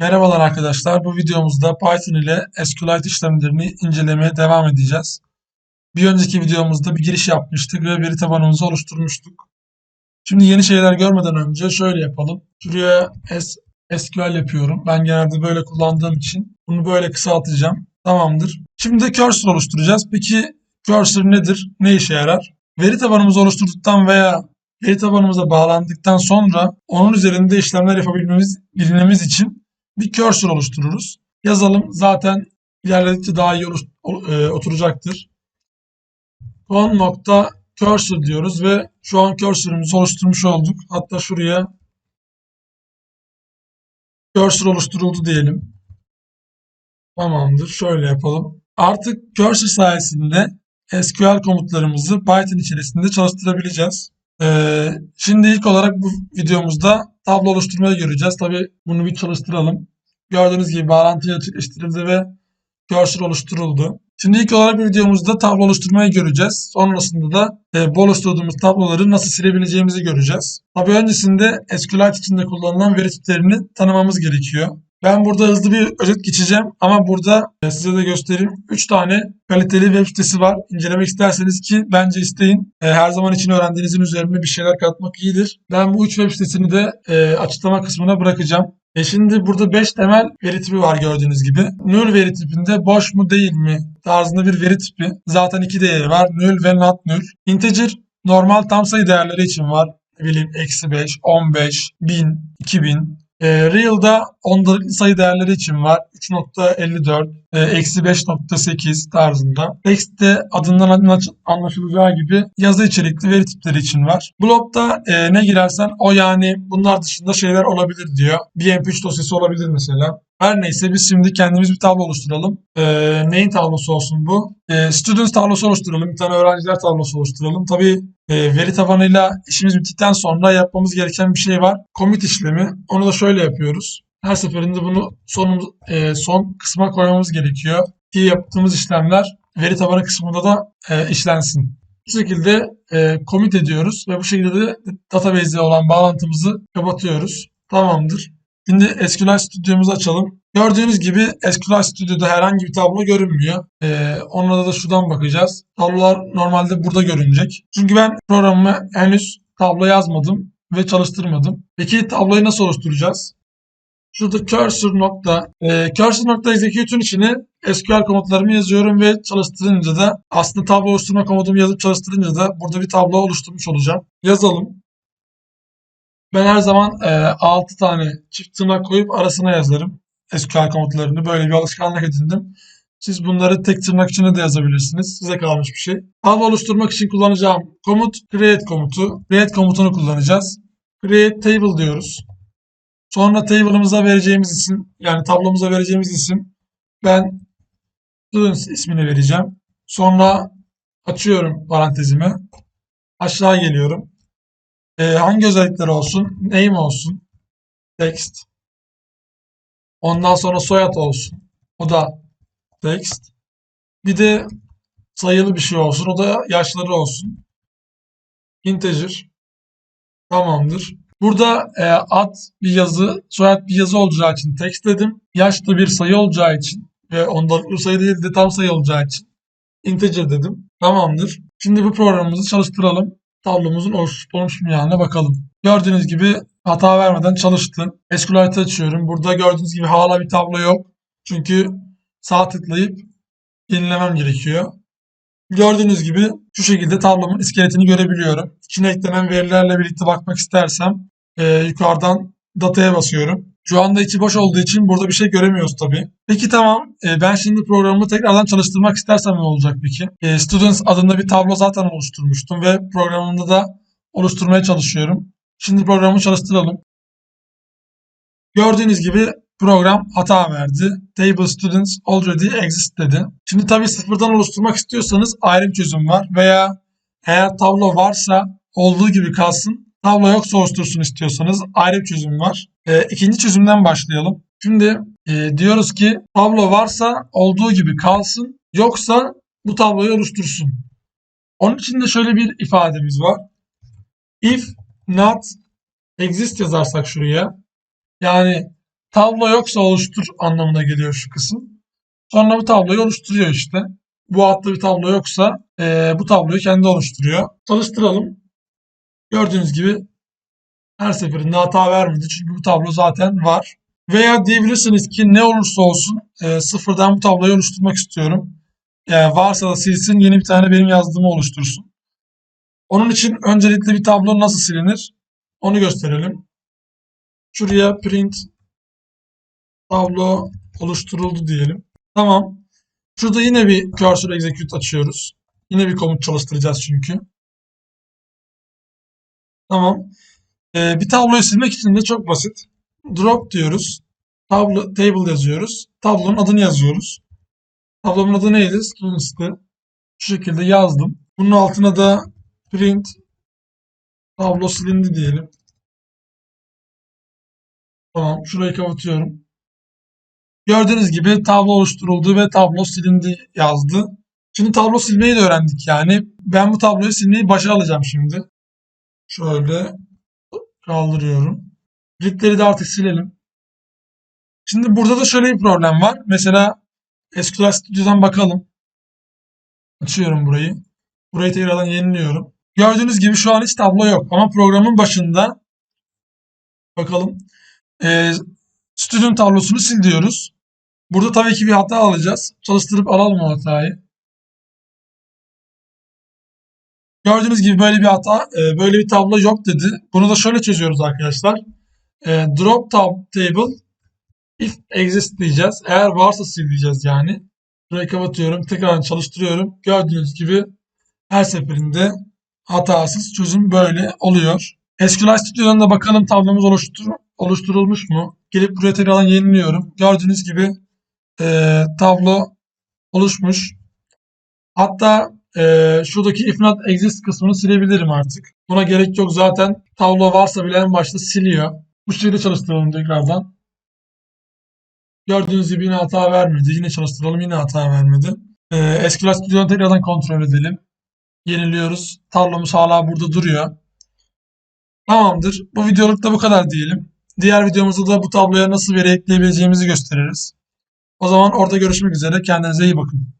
Merhabalar arkadaşlar. Bu videomuzda Python ile SQLite işlemlerini incelemeye devam edeceğiz. Bir önceki videomuzda bir giriş yapmıştık ve veri tabanımızı oluşturmuştuk. Şimdi yeni şeyler görmeden önce şöyle yapalım. Şuraya S SQL yapıyorum. Ben genelde böyle kullandığım için bunu böyle kısaltacağım. Tamamdır. Şimdi de cursor oluşturacağız. Peki cursor nedir? Ne işe yarar? Veri tabanımızı oluşturduktan veya veri tabanımıza bağlandıktan sonra onun üzerinde işlemler yapabilmemiz bilmemiz için bir cursor oluştururuz. Yazalım. Zaten ilerledikçe daha iyi e, oturacaktır. Con nokta cursor diyoruz ve şu an cursor'ımızı oluşturmuş olduk. Hatta şuraya cursor oluşturuldu diyelim. Tamamdır. Şöyle yapalım. Artık cursor sayesinde SQL komutlarımızı Python içerisinde çalıştırabileceğiz. Ee, şimdi ilk olarak bu videomuzda tablo oluşturmayı göreceğiz. Tabii bunu bir çalıştıralım. Gördüğünüz gibi bağlantı gerçekleştirildi ve cursor oluşturuldu. Şimdi ilk olarak videomuzda tablo oluşturmayı göreceğiz. Sonrasında da e, bu oluşturduğumuz tabloları nasıl silebileceğimizi göreceğiz. Tabii öncesinde SQLite içinde kullanılan veri tiplerini tanımamız gerekiyor. Ben burada hızlı bir özet geçeceğim ama burada e, size de göstereyim. 3 tane kaliteli web sitesi var. İncelemek isterseniz ki bence isteyin. E, her zaman için öğrendiğinizin üzerine bir şeyler katmak iyidir. Ben bu 3 web sitesini de e, açıklama kısmına bırakacağım. E şimdi burada 5 temel veri tipi var gördüğünüz gibi. Null veri tipinde boş mu değil mi tarzında bir veri tipi. Zaten iki değeri var. Null ve not null. Integer normal tam sayı değerleri için var. Ne bileyim eksi 5, 15, 1000, 2000. E, Real'da ondalıklı sayı değerleri için var. 3.54, e, eksi 5.8 tarzında. Text'te adından anlaş- anlaşılacağı gibi yazı içerikli veri tipleri için var. Blob'da e, ne girersen o yani bunlar dışında şeyler olabilir diyor. Bir MP3 dosyası olabilir mesela. Her neyse biz şimdi kendimiz bir tablo oluşturalım. Ee, neyin tablosu olsun bu? Ee, students tablosu oluşturalım. Bir tane öğrenciler tablosu oluşturalım. Tabii e, veri tabanıyla işimiz bittikten sonra yapmamız gereken bir şey var. Commit işlemi. Onu da şöyle yapıyoruz. Her seferinde bunu son, e, son kısma koymamız gerekiyor. Ki yaptığımız işlemler veri tabanı kısmında da e, işlensin. Bu şekilde e, commit ediyoruz ve bu şekilde de database ile olan bağlantımızı kapatıyoruz. Tamamdır. Şimdi SQL Studio'muzu açalım. Gördüğünüz gibi SQL Studio'da herhangi bir tablo görünmüyor. Ee, ona da şuradan bakacağız. Tablolar normalde burada görünecek. Çünkü ben programıma henüz tablo yazmadım ve çalıştırmadım. Peki tabloyu nasıl oluşturacağız? Şurada cursor nokta, e, cursor nokta execute'un içine SQL komutlarımı yazıyorum ve çalıştırınca da aslında tablo oluşturma komutumu yazıp çalıştırınca da burada bir tablo oluşturmuş olacağım. Yazalım. Ben her zaman e, 6 tane çift tırnak koyup arasına yazarım SQL komutlarını. Böyle bir alışkanlık edindim. Siz bunları tek tırnak içine de yazabilirsiniz. Size kalmış bir şey. Tablo oluşturmak için kullanacağım komut create komutu. Create komutunu kullanacağız. Create table diyoruz. Sonra table'ımıza vereceğimiz isim yani tablomuza vereceğimiz isim ben students ismini vereceğim. Sonra açıyorum parantezimi. Aşağı geliyorum. Ee, hangi özellikler olsun? Name olsun. Text. Ondan sonra soyad olsun. O da text. Bir de sayılı bir şey olsun. O da yaşları olsun. Integer. Tamamdır. Burada e, ad bir yazı, soyad bir yazı olacağı için text dedim. Yaş da bir sayı olacağı için ve ondalıklı sayı değil de tam sayı olacağı için integer dedim. Tamamdır. Şimdi bu programımızı çalıştıralım tablomuzun oluşup oluşmayacağına bakalım. Gördüğünüz gibi hata vermeden çalıştı. SQLite açıyorum. Burada gördüğünüz gibi hala bir tablo yok. Çünkü sağ tıklayıp yenilemem gerekiyor. Gördüğünüz gibi şu şekilde tablomun iskeletini görebiliyorum. İçine eklenen verilerle birlikte bakmak istersem e, yukarıdan dataya basıyorum. Şu anda içi boş olduğu için burada bir şey göremiyoruz tabii. Peki tamam. E, ben şimdi programımı tekrardan çalıştırmak istersem ne olacak peki? E, Students adında bir tablo zaten oluşturmuştum ve programımda da oluşturmaya çalışıyorum. Şimdi programı çalıştıralım. Gördüğünüz gibi program hata verdi. Table students already exist dedi. Şimdi tabii sıfırdan oluşturmak istiyorsanız ayrı bir çözüm var. Veya eğer tablo varsa olduğu gibi kalsın. Tablo yoksa oluştursun istiyorsanız ayrı bir çözüm var. E, ikinci çözümden başlayalım. Şimdi e, diyoruz ki tablo varsa olduğu gibi kalsın. Yoksa bu tabloyu oluştursun. Onun için de şöyle bir ifademiz var. If not exist yazarsak şuraya. Yani Tablo yoksa oluştur anlamına geliyor şu kısım. Sonra bu tabloyu oluşturuyor işte. Bu adlı bir tablo yoksa eee, bu tabloyu kendi oluşturuyor. Çalıştıralım. Gördüğünüz gibi her seferinde hata vermedi. Çünkü bu tablo zaten var. Veya diyebilirsiniz ki ne olursa olsun eee, sıfırdan bu tabloyu oluşturmak istiyorum. Yani varsa da silsin yeni bir tane benim yazdığımı oluştursun. Onun için öncelikle bir tablo nasıl silinir onu gösterelim. Şuraya print tablo oluşturuldu diyelim. Tamam. Şurada yine bir cursor execute açıyoruz. Yine bir komut çalıştıracağız çünkü. Tamam. Ee, bir tabloyu silmek için de çok basit. Drop diyoruz. Tablo, table yazıyoruz. Tablonun adını yazıyoruz. Tablomun adı neydi? Students'tı. Şu şekilde yazdım. Bunun altına da print tablo silindi diyelim. Tamam. Şurayı kapatıyorum. Gördüğünüz gibi tablo oluşturuldu ve tablo silindi yazdı. Şimdi tablo silmeyi de öğrendik yani. Ben bu tabloyu silmeyi başa alacağım şimdi. Şöyle kaldırıyorum. Gridleri de artık silelim. Şimdi burada da şöyle bir problem var. Mesela SQL Studio'dan bakalım. Açıyorum burayı. Burayı tekrardan yeniliyorum. Gördüğünüz gibi şu an hiç tablo yok. Ama programın başında bakalım. Ee, student tablosunu sil diyoruz. Burada tabii ki bir hata alacağız. Çalıştırıp alalım o hatayı. Gördüğünüz gibi böyle bir hata, e, böyle bir tablo yok dedi. Bunu da şöyle çözüyoruz arkadaşlar. E, drop tab table if exist diyeceğiz. Eğer varsa sil diyeceğiz yani. Burayı kapatıyorum. Tekrar çalıştırıyorum. Gördüğünüz gibi her seferinde hatasız çözüm böyle oluyor. SQL Studio'dan da bakalım tablomuz oluştur oluşturulmuş mu? Gelip buraya tekrardan yeniliyorum. Gördüğünüz gibi e, tablo oluşmuş. Hatta e, şuradaki if not exist kısmını silebilirim artık. Buna gerek yok zaten tablo varsa bile en başta siliyor. Bu şekilde çalıştıralım tekrardan. Gördüğünüz gibi yine hata vermedi. Yine çalıştıralım yine hata vermedi. E, SQL Studio'dan tekrardan kontrol edelim. Yeniliyoruz. Tablomuz hala burada duruyor. Tamamdır. Bu videoluk da bu kadar diyelim. Diğer videomuzda da bu tabloya nasıl veri ekleyebileceğimizi gösteririz. O zaman orada görüşmek üzere. Kendinize iyi bakın.